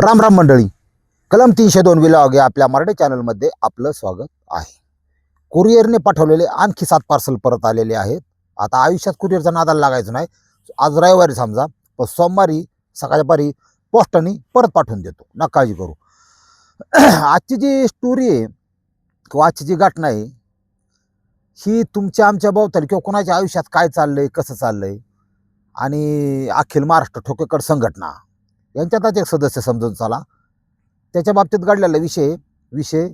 राम राम मंडळी. कलम तीनशे दोन विलॉग या आपल्या मराठी चॅनलमध्ये आपलं स्वागत आहे. कुरिअरने पाठवलेले आणखी सात पार्सल परत आलेले आहेत. आता आयुष्यात कुरिअरचा नादाला लागायचं नाही. आज रविवारी समजा पण सोमवारी सकाळपारी पोस्टाने परत पाठवून देतो. ना काळजी करू. आजची जी स्टोरी आहे किंवा आजची जी घटना आहे ही तुमच्या आमच्या भोवताली किंवा कोणाच्या आयुष्यात काय चाललं आहे कसं चाललं आहे आणि अखिल महाराष्ट्र ठोकेकर संघटना यांच्यातच एक सदस्य समजून चाला. त्याच्या बाबतीत घडलेला विषय विषय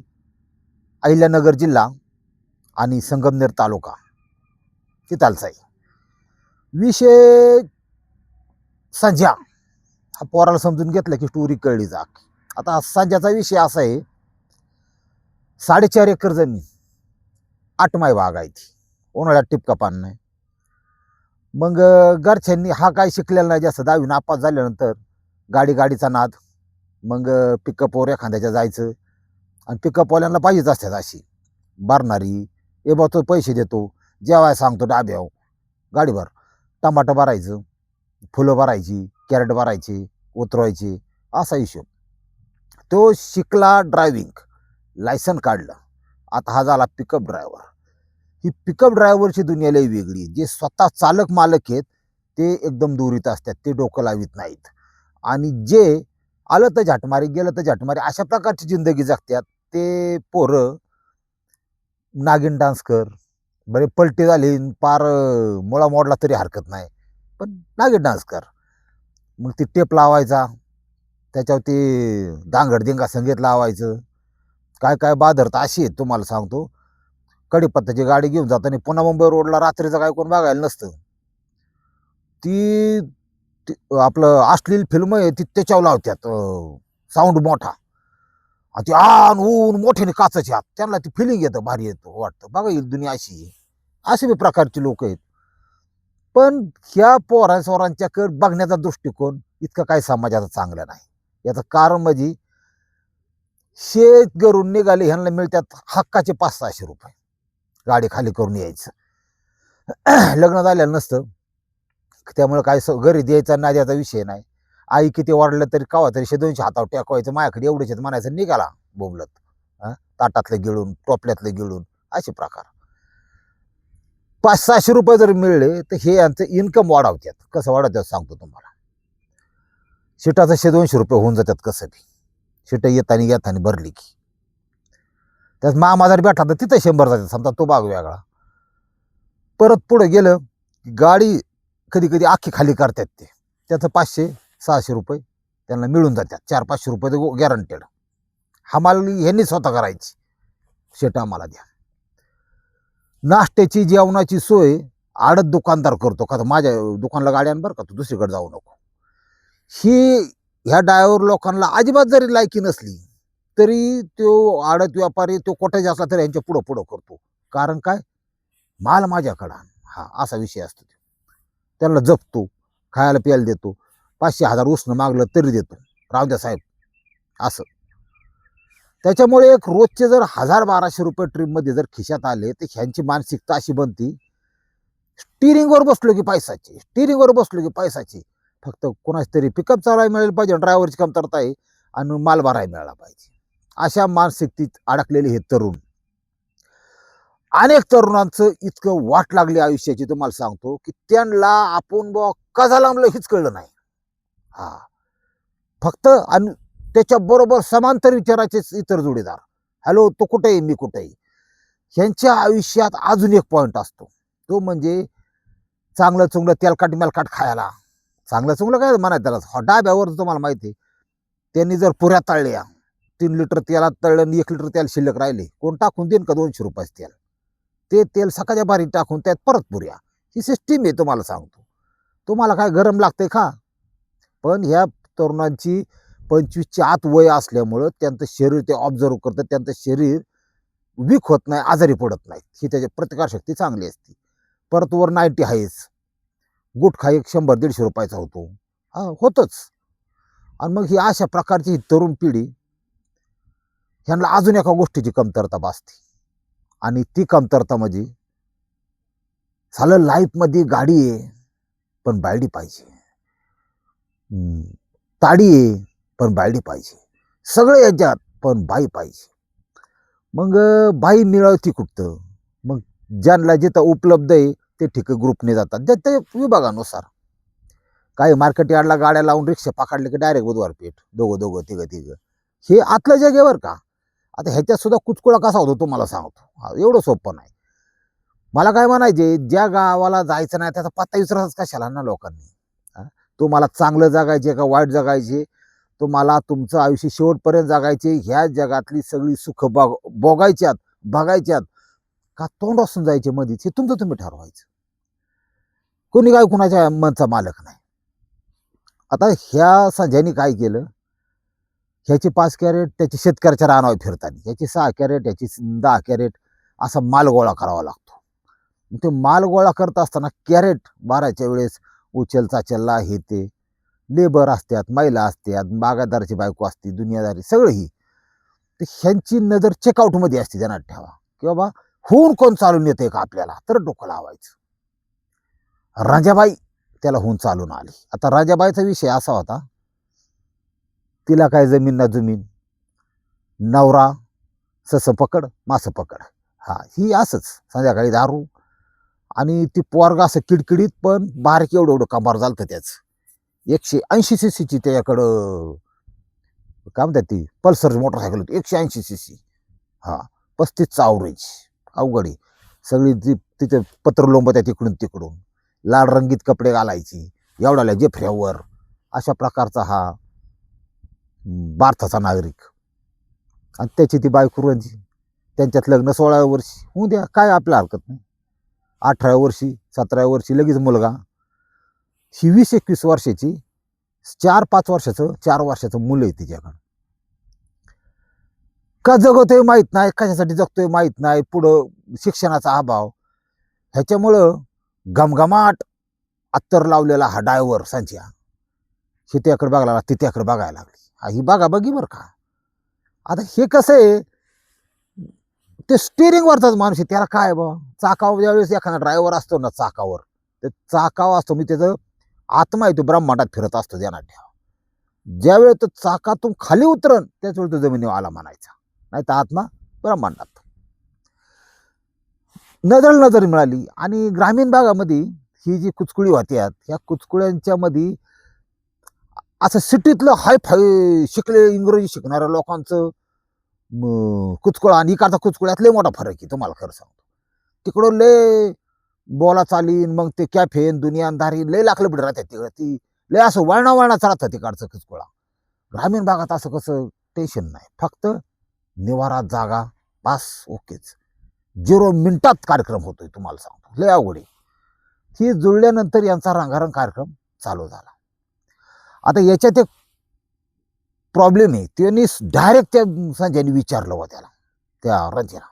अहिल्यानगर जिल्हा आणि संगमनेर तालुका. तिथालचा आहे. विषय संध्या हा पोराला समजून घेतलं की स्टोरी कळली जा आता संध्याचा विषय असा आहे. साडेचार एकर जमीन. आठमाय बाग आहे ती. उन्हाळ्यात टिपका पान नाही. मग घरच्यांनी हा काय शिकलेला नाही जास्त दहावी नापास झाल्यानंतर गाडी गाडीचा नाद. मग पिकअपवर एखाद्याच्या जायचं. आणि पिकअपवाल्यांना पाहिजेच असतात अशी. भरणारी ए बा तो पैसे देतो. जेवाय सांगतो डाब्याव गाडीभर. टमाटर भरायचं फुलं भरायची कॅरेट भरायची उतरवायची असा हिशोब. तो शिकला ड्रायव्हिंग लायसन काढलं. आता हा झाला पिकअप ड्रायव्हर ही पिकअप ड्रायव्हरची दुनिया लई वेगळी जे स्वतः चालक मालक आहेत ते एकदम दुरीत असतात. ते डोकं लावित नाहीत. आणि जे आलं तर झाटमारी गेलं तर झाटमारी अशा प्रकारची जिंदगी जगतात ते पोरं नागिन डान्स कर बरे पलटी झाली पार अं, मुळा मोडला तरी हरकत नाही. पण नागिन डान्स कर मग ती टेप लावायचा त्याच्यावर ते दांगडदिंगा संगीत लावायचं. काय काय बाधरत अशी आहेत तुम्हाला सांगतो. कडीपत्ताची गाडी घेऊन जाताना पुन्हा मुंबई रोडला रात्रीचं काय कोण बघायला नसतं. ती- आपलं अश्लील फिल्म आहे ती त्याच्यावर लावत्यात साऊंड मोठा. ते ती आन ऊन मोठ्याने काचाचे हात त्यांना ती फिलिंग येतं भारी येतं वाटतं. बघा ही दुनिया अशी असे बी प्रकारची लोक आहेत. पण ह्या पोरांसोरांच्याकडे बघण्याचा दृष्टिकोन इतका काही समाजाचा चांगला नाही. याचं कारण म्हणजे शेत करून निघाले ह्यांना मिळतात हक्काचे पाच सहाशे रुपये. गाडी खाली करून यायचं. लग्न झालेलं नसतं. त्यामुळे काय स- घरी द्यायचा ना द्यायचा विषय नाही. आई किती वाढलं तरी कावा तरी शे दोनशे हातावर टेकवायचं माझ्याकडे एवढेच म्हणायचं निघाला बोंबलत. ताटातलं गिळून टोपल्यातलं गिळून असे प्रकार. पाच सहाशे रुपये जर मिळले तर हे यांचं इन्कम वाढवतात कसं वाढवतात सांगतो तुम्हाला. शिटाचं शे दोनशे रुपये होऊन जातात कसं बी. शिटं येताना येताना भरली की. त्यात मामा जर भेटला तर तिथं शंभर जातात समजा तो बाग वेगळा. परत पुढे गेलं गाडी कधी कधी आखी खाली करतात ते. त्याचं पाचशे सहाशे रुपये त्यांना मिळून जातात. चार पाचशे रुपये तर गॅरंटेड हा माल ह्यांनी स्वतः करायची. शेट आम्हाला द्या. नाश्त्याची जेवणाची सोय आडत दुकानदार करतो. का तर माझ्या दुकानला गाड्या बरं का तू दुसरीकडे जाऊ नको. ही ह्या डायवर लोकांना अजिबात जरी लायकी नसली तरी तो आडत व्यापारी तो कोट्याचा असला तरी यांच्या पुढं पुढं करतो. कारण काय? माल माझ्याकडं हा असा विषय असतो. त्यांना जपतो खायला प्यायला देतो. पाचशे हजार उसणं मागलं तरी देतो. राहू द्या साहेब. असं. त्याच्यामुळे एक रोजचे जर हजार बाराशे रुपये ट्रिपमध्ये जर खिशात आले तर ह्यांची मानसिकता अशी बनती स्टिरिंगवर बसलो की पैसाची स्टिरिंगवर बसलो की पैसाची फक्त कोणाची तरी पिकअप चालवायला मिळेल पाहिजे ड्रायव्हरची कमतरता आहे आणि माल भरायला मिळाला पाहिजे. अशा मानसिकतेत अडकलेले हे तरुण. अनेक तरुणांचं इतकं वाट लागली आयुष्याची तुम्हाला सांगतो की त्यांना आपण बुवा कसा लांबलं हेच कळलं नाही. हा. फक्त आणि त्याच्याबरोबर समांतर विचाराचे इतर जोडीदार. हॅलो तो कुठे आहे? मी कुठे आहे? ह्यांच्या आयुष्यात अजून एक पॉईंट असतो. तो म्हणजे चांगलं चुंगलं तेलकाट मेलकाट खायला. चांगलं चुंगलं काय म्हणाय त्याला? हा डाब्यावर तुम्हाला माहिती आहे. त्यांनी जर पुऱ्या तळल्या तीन लिटर तेलात तळलं आणि एक लिटर तेल शिल्लक राहिले कोण टाकून देईन का दोनशे रुपयाचं तेल? ते तेल सकाळच्या बारी टाकून त्यात परत पुऱ्या. ही सिस्टीम आहे तुम्हाला सांगतो. तुम्हाला काय गरम लागते का? पण ह्या तरुणांची पंचवीसच्या आत वय असल्यामुळं त्यांचं शरीर ते ऑब्झर्व करतं त्यांचं शरीर वीक होत नाही आजारी पडत नाही. ही त्याची प्रतिकारशक्ती चांगली असते. परत वर नाईन्टी आहेच गुटखा एक शंभर दीडशे रुपयाचा होतो. हा होतच. आणि मग ही अशा प्रकारची ही तरुण पिढी ह्यांना अजून एका गोष्टीची कमतरता भासते. आणि ती कमतरता म्हणजे झालं लाईफमध्ये गाडी आहे पण बायडी पाहिजे. हम्म, ताडी आहे पण बायडी पाहिजे. सगळं याच्यात पण बाई पाहिजे. मग बाई मिळवती कुठतं मग ज्यांना जिथं उपलब्ध आहे ते ठिकाण ग्रुपने जातात. ज्या ते विभागानुसार. काही मार्केट यार्डला गाड्या लावून रिक्षा पकडले की डायरेक्ट बुधवार पेठ दोघं दोघं तिघं तिघं. हे आतल्या जागेवर का? आता ह्याच्यातसुद्धा कुचकुळा कसा होतो तुम्हाला सांगतो. एवढं सोपं नाही. मला काय म्हणायचे ज्या गावाला जायचं नाही त्याचा पत्ता विसरायचाच कशाला ना लोकांनी? तो तुम्हाला चांगलं जगायचे का वाईट जगायचे? तुम्हाला तुमचं आयुष्य शेवटपर्यंत जगायचे? ह्या जगातली सगळी सुख बघ बोगायच्यात बघायच्यात का तोंड असून जायचे मधीच? हे तुमचं तुम्ही ठरवायचं. कोणी काय कुणाच्या मनचा मालक नाही. आता ह्या संजयनी काय केलं? ह्याची पाच कॅरेट त्याची शेतकऱ्याच्या रानावर फिरताना ह्याची सहा कॅरेट ह्याची दहा कॅरेट असा माल गोळा करावा लागतो. ते माल गोळा करत असताना कॅरेट बाराच्या वेळेस उचल चाचलला हे ते लेबर असतात महिला असतात बागायदाराची बायको असते दुनियादारी सगळं ही तर ह्यांची नजर चेकआउटमध्ये असते त्यांना ठेवा. की बाबा होऊन कोण चालून येते का आपल्याला? तर डोकं लावायचं. राजाबाई त्याला होऊन चालून आली. आता राजाबाईचा विषय असा होता तिला काय जमीन ना जमीन. नवरा ससं पकड मासं पकड. हा ही असंच. संध्याकाळी दारू. आणि ती पोरगा असं किडकिडीत पण बारीक एवढं एवढं कामार झालं त्याचं. एकशे ऐंशी सी सीची त्याच्याकडं काय म्हणतात ती? पल्सर मोटरसायकल होती. एकशे ऐंशी सी सी. हां पस्तीस चावरेज अवघड आहे. सगळी ती तिथे पत्र लोंबत्या तिकडून तिकडून. लाल रंगीत कपडे घालायची. एवढ्याला जेफ्र्यावर अशा प्रकारचा हा भारताचा नागरिक. आणि त्याची ती बायको रंजी. त्यांच्यात लग्न सोळाव्या वर्षी. होऊ द्या काय आपल्या हरकत नाही. अठराव्या वर्षी सतराव्या वर्षी लगेच मुलगा. ही वीस एकवीस वर्षाची चार पाच वर्षाचं चार वर्षाचं मुलं आहे तिच्याकडं. का जगतोय माहीत नाही कशासाठी जगतोय माहीत नाही पुढं शिक्षणाचा अभाव. ह्याच्यामुळं घमघमाट अत्तर लावलेला हा डायव्हर सांच्या हे त्याकडे बघायला लागला ती बघायला लागली. हा ही बघा बघी बरं का? आता हे कसं आहे? ते स्टिअरिंगवरचाच माणूस आहे त्याला काय बा चाकावर ज्यावेळेस एखादा ड्रायव्हर असतो ना चाकावर ते चाकावर असतो मी त्याचं आत्मा आहे तो ब्रह्मांडात फिरत असतो ध्यानात ठेवा. ज्यावेळेस तो चाकातून खाली उतरण त्याच वेळी तो जमिनीवर आला म्हणायचा. नाही तर आत्मा ब्रह्मांडात. नजर नजर मिळाली. आणि ग्रामीण भागामध्ये ही जी कुचकुळी होत्यात ह्या कुचकुळ्यांच्या मध्ये असं सिटीतलं हाय फाय शिकले इंग्रजी शिकणाऱ्या लोकांचं कुचकुळ आणि इकडचा कुचकुळ्यात लय मोठा फरक आहे तुम्हाला खरं सांगतो. तिकडं लय बोला चालीन मग ते कॅफेन दुनियादारी लय लाकलं बिड राहतात तिकडं. ती लय असं वळणा वळणाच राहतं तिकडचं कुचकुळा. ग्रामीण भागात असं कसं टेन्शन नाही. फक्त निवारा जागा पास ओकेच. झिरो मिनिटात कार्यक्रम होतोय तुम्हाला सांगतो. लय अवघड आहे. ही जुळल्यानंतर यांचा रंगारंग कार्यक्रम चालू झाला. आता याच्यात एक प्रॉब्लेम आहे. त्यांनी डायरेक्ट त्या संजयने विचारलं व त्याला त्या रंजीला.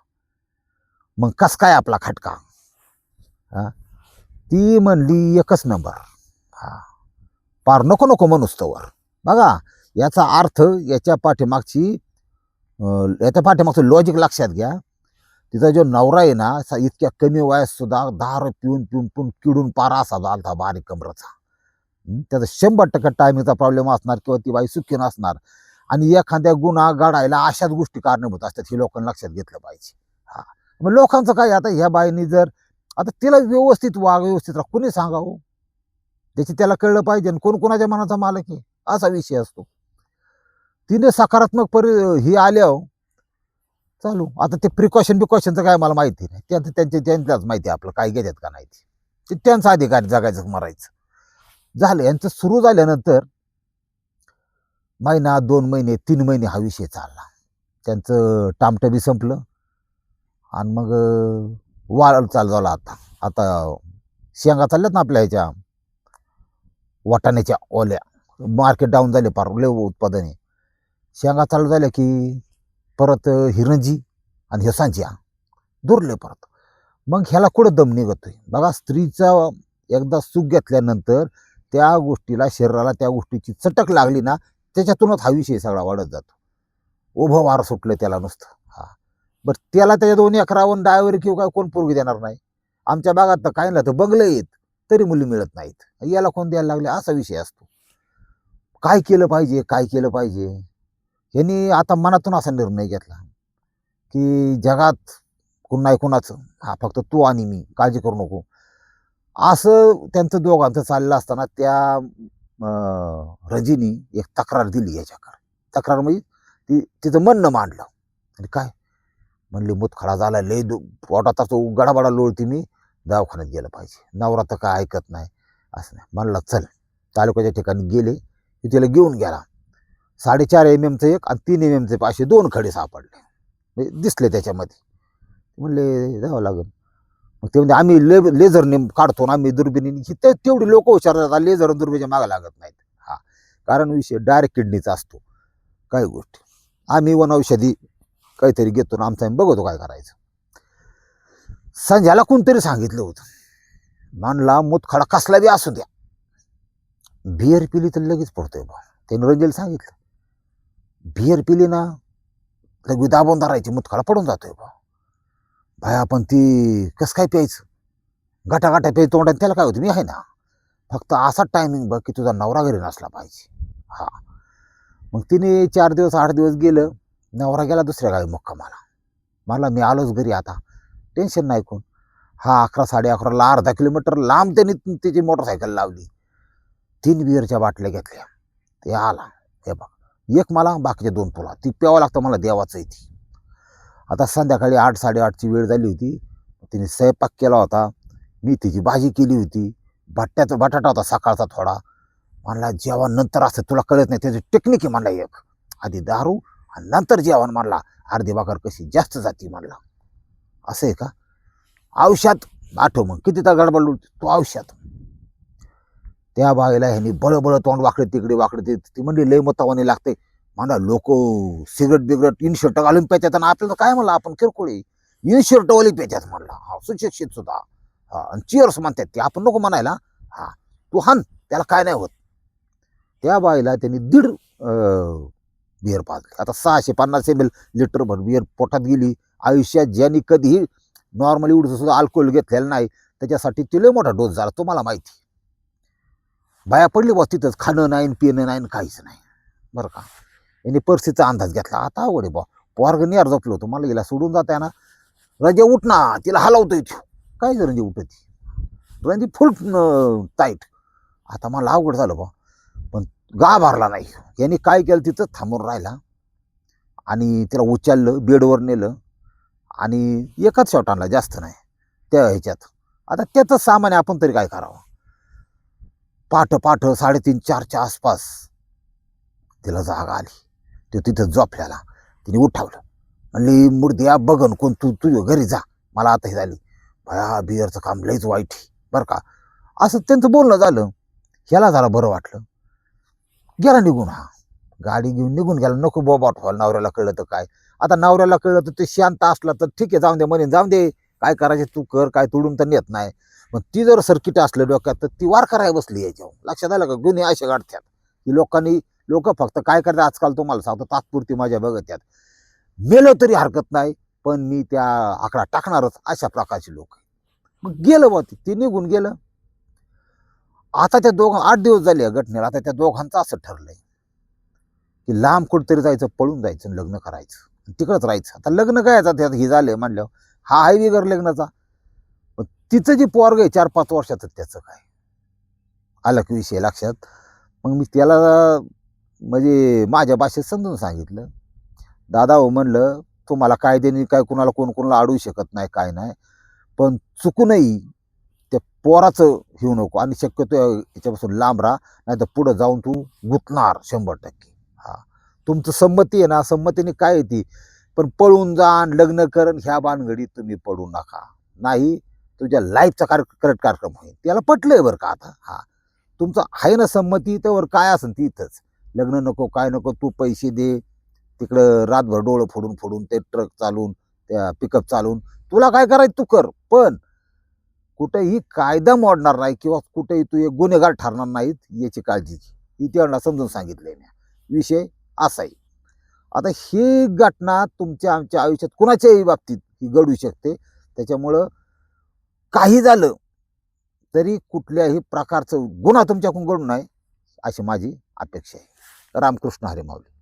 मग कस काय आपला खटका? हा? ती म्हणली एकच नंबर हा. पार नको नको मनुस्तवर बघा याचा अर्थ याच्या पाठीमागची याच्या पाठीमागचं लॉजिक लक्षात घ्या. तिचा जो नवरा आहे ना इतक्या कमी वयात सुद्धा दार पिऊन पिऊन पिऊन किडून पारा असा झाला बारीक कमरचा. त्याचा शंभर टक्के टायमिंगचा प्रॉब्लेम असणार किंवा ती बाई सुखी नसणार. आणि एखाद्या गुन्हा गाडायला अशाच गोष्टी कारणीभूत असतात हे लोकांनी लक्षात घेतलं पाहिजे. हा. मग लोकांचं काय आता ह्या बाईनी जर आता तिला व्यवस्थित वाग व्यवस्थित राहा कुणी सांगावं? त्याची त्याला कळलं पाहिजे आणि कोण कोणाच्या मनाचा मालक आहे? असा विषय असतो. तिने सकारात्मक परि ही आल्यावर हो. चालू. आता ते प्रिकॉशन बिकॉशनचं काय मला माहिती नाही. त्यांचं त्यांचे त्यांच्याच माहिती आहे आपलं. काय घेतात का नाही ते. ते त्यांचा अधिकार जगायचं मरायचं. झालं यांचं सुरू झाल्यानंतर महिना दोन महिने तीन महिने हा विषय चालला. त्यांचं टामटबी संपलं आणि मग वाळ चालू झाला आता. आता शेंगा चालल्यात ना आपल्या ह्याच्या वाटाण्याच्या ओल्या. मार्केट डाऊन झाले पार लय उत्पादने. शेंगा चालू झाल्या की परत हिरंजी आणि हे दुरले परत. मग ह्याला कुठं दम निघतोय? बघा स्त्रीचा एकदा सुख घेतल्यानंतर त्या गोष्टीला शरीराला त्या गोष्टीची चटक लागली ना त्याच्यातूनच हा विषय सगळा वाढत जातो. उभं वार सुटलं त्याला नुसतं. हा. बरं त्याला त्याच्या दोन अकरावन्न डायवर किंवा काय कोण पोरगी देणार नाही. आमच्या भागात तर काय ना तर बंगले येत तरी मुली मिळत नाहीत. याला कोण द्यायला लागले असा विषय असतो. काय केलं पाहिजे काय केलं पाहिजे? यांनी आता मनातून असा निर्णय घेतला की जगात कोण नाही कोणाचं हा फक्त तू आणि मी काळजी करू नको. असं त्यांचं दोघांचं चाललं असताना त्या रजीनी एक तक्रार दिली याच्याकडे. तक्रार म्हणजे ती तिचं म्हणणं मांडलं. आणि काय? म्हणली मुतखडा झाला लय दु- पोटात तो गडाबडा लोळती मी दवाखान्यात गेलं पाहिजे. नवरा तर काय ऐकत नाही. असं नाही. म्हणला चल. तालुक्याच्या ठिकाणी गेले की तिला घेऊन गेला. साडेचार एम एमचं एक आणि तीन एम एमचे असे दोन खडे सापडले. म्हणजे दिसले त्याच्यामध्ये. म्हणले जावं लागेल. मग ते म्हणजे आम्ही ले लेझरने काढतो ना आम्ही दुर्बिणीने ही ते तेवढी लोक हुशार लेझर आणि दुर्बिणीच्या लागत नाहीत. हा. कारण विषय डायरेक्ट किडनीचा असतो. काही गोष्टी. आम्ही वनौषधी काहीतरी घेतो ना आमचं आम्ही बघतो काय करायचं. संध्याला कोणतरी सांगितलं होतं. मानला मुतखडा कसला बी असू द्या. बियर पिली तर लगेच पडतोय बा. त्याने रंजेल सांगितलं. बियर पिली ना लगेच दाबून धरायची मुतखडा पडून जातोय बा. भाया आपण ती कसं काय प्यायचं? गाठा गाठा प्याय तोंडात त्याला काय होतं? मी आहे ना फक्त असा टायमिंग बघ की तुझा नवरा घरी नसला पाहिजे. हा. मग तिने चार दिवस आठ दिवस गेलं नवरा गेला दुसऱ्या गावी मुक्कामाला. मला मी आलोच घरी आता. टेन्शन नाही कोण. हा अकरा साडे अकराला अर्धा किलोमीटर लांब त्यांनी त्याची मोटरसायकल लावली. तीन बिअरच्या बाटल्या घेतल्या. ते आला. हे बघ. एक मला बाकीचे दोन तुला. ती प्यावं लागतं मला देवाचं आहे ती आता संध्याकाळी आठ साडेआठची वेळ झाली होती. तिने स्वयंपाक केला होता. मी तिची भाजी केली होती. बट्ट्याचा बटाटा होता सकाळचा थोडा. म्हणला जेवण नंतर असं तुला कळत नाही त्याची टेक्निक आहे म्हणला एक. आधी दारू आणि नंतर जेवण म्हणला. अर्धी भाकर कशी जास्त जाती म्हणला. असं आहे का? औषध? आठव मग किती तर गडबड तो औषध? त्या बाईला ह्यांनी बळबळ तोंड वाकडे तिकडे वाकडे ती म्हणली लय मतावाने लागते म्हणा लोक सिगरेट बिगरेट इन शर्ट घालून पेच्यात आणि आपल्याला काय म्हणलं आपण? किरकोळी इन शर्टवाली पेच्यात म्हणला. हा सुशिक्षित सुद्धा. हा आणि चिअर्स म्हणतात ते. आपण नको म्हणायला. हा तू हान त्याला काय नाही होत. त्या बाईला त्यांनी दीड बिअर पाजली. आता सहाशे पन्नास एम एल लिटरभर बिअर पोटात गेली. आयुष्यात ज्यांनी कधीही नॉर्मली उडचं सुद्धा अल्कोहोल घेतलेला नाही त्याच्यासाठी ते मोठा डोस झाला तुम्हाला माहिती बाया पडली बस तिथंच. खाणं नाही पिणं नाही आणि काहीच नाही. बरं का? यांनी परिस्थितीचा अंदाज घेतला. आता अवघड आहे बा पोरग निहार झोपलं होतं. मला गेला सोडून जात ना रंजे उठ ना. तिला हलवतोय तू. काय रंजे उठत? रंजी फुल टाईट आता मला अवघड झालं बा पण गा भरला नाही. यांनी काय केलं तिथं? थांबून राहिला. आणि तिला उचललं बेडवर नेलं. आणि एकाच शॉट आणला. जास्त नाही. त्या ह्याच्यात. आता त्याचं सामान आहे, आपण तरी काय करावं? पाठ पाठ साडेतीन चारच्या आसपास तिला जागा आली. तो तिथं झोपल्याला. तिने उठावलं. म्हणली मूर्द्या बघन कोण तू तुझ्या घरी जा. मला आता हे झाली. भया बियरचं काम लईच वाईट बरं का? असं त्यांचं बोलणं झालं. ह्याला जरा बरं वाटलं. गेला निघून हा. गाडी घेऊन निघून गेला. नको बोबा ठेवायला नवऱ्याला कळलं तर काय? आता नवऱ्याला कळलं तर ते शांत असला तर ठीक आहे जाऊन दे म्हणे. जाऊन दे. काय करायचे तू कर काय तोडून तर नेत नाही. मग ती जर सर्किट असलं डोक्यात तर ती वार करायला बसली याच्यावर. लक्षात आलं का? गुन्हे असे गाठत्यात की लोकांनी लोक फक्त काय करतात आजकाल तुम्हाला सांगतो तात्पुरती माझ्या बघत मेलो तरी हरकत नाही पण मी त्या आकडा टाकणारच अशा प्रकारचे लोक मग गेलं बा ते निघून गेलं. आता त्या दोघां आठ दिवस झाले घटनेला आता त्या दोघांचं असं ठरलंय की लांब कुठंतरी जायचं पळून जायचं आणि लग्न करायचं. तिकडंच राहायचं. आता लग्न काय त्यात हे झालं म्हणलं हा आहे बिगर लग्नाचा. पण तिचं जे पोरग आहे चार पाच वर्षाचं त्याचं काय? आलं की विषय लक्षात. मग मी त्याला म्हणजे माझ्या भाषेत समजून सांगितलं. दादा हो म्हणलं तुम्हाला कायद्याने काय कुणाला कोण कोणाला अडवू शकत नाही काय नाही. पण चुकूनही त्या पोराचं घेऊ नको आणि शक्यतो याच्यापासून लांब राहा नाही तर पुढं जाऊन तू गुतणार शंभर टक्के. हा. तुमचं संमती आहे ना संमतीने काय येते पण पळून जाण लग्न करण ह्या बानगडीत तुम्ही पडू नका. नाही तुझ्या लाईफचा कार्य करत कार्यक्रम होईल. त्याला पटलं आहे बरं का आता. हा. तुमचं आहे ना संमती त्यावर काय असेल ती इथंच. लग्न नको काय नको तू पैसे दे. तिकडं रातभर डोळं फोडून फोडून ते ट्रक चालून त्या पिकअप चालून. तुला काय करायचं तू कर. पण कुठेही कायदा मोडणार नाही किंवा कुठेही तू एक गुन्हेगार ठरणार नाहीत याची काळजी घे ही त्यांना समजून सांगितले मी. विषय असा आहे. आता ही घटना तुमच्या आमच्या आयुष्यात कुणाच्याही बाबतीत ही घडू शकते. त्याच्यामुळं काही झालं तरी कुठल्याही प्रकारचं गुन्हा तुमच्याकडून घडू नये अशी माझी अपेक्षा आहे. रामकृष्ण हरे माऊली.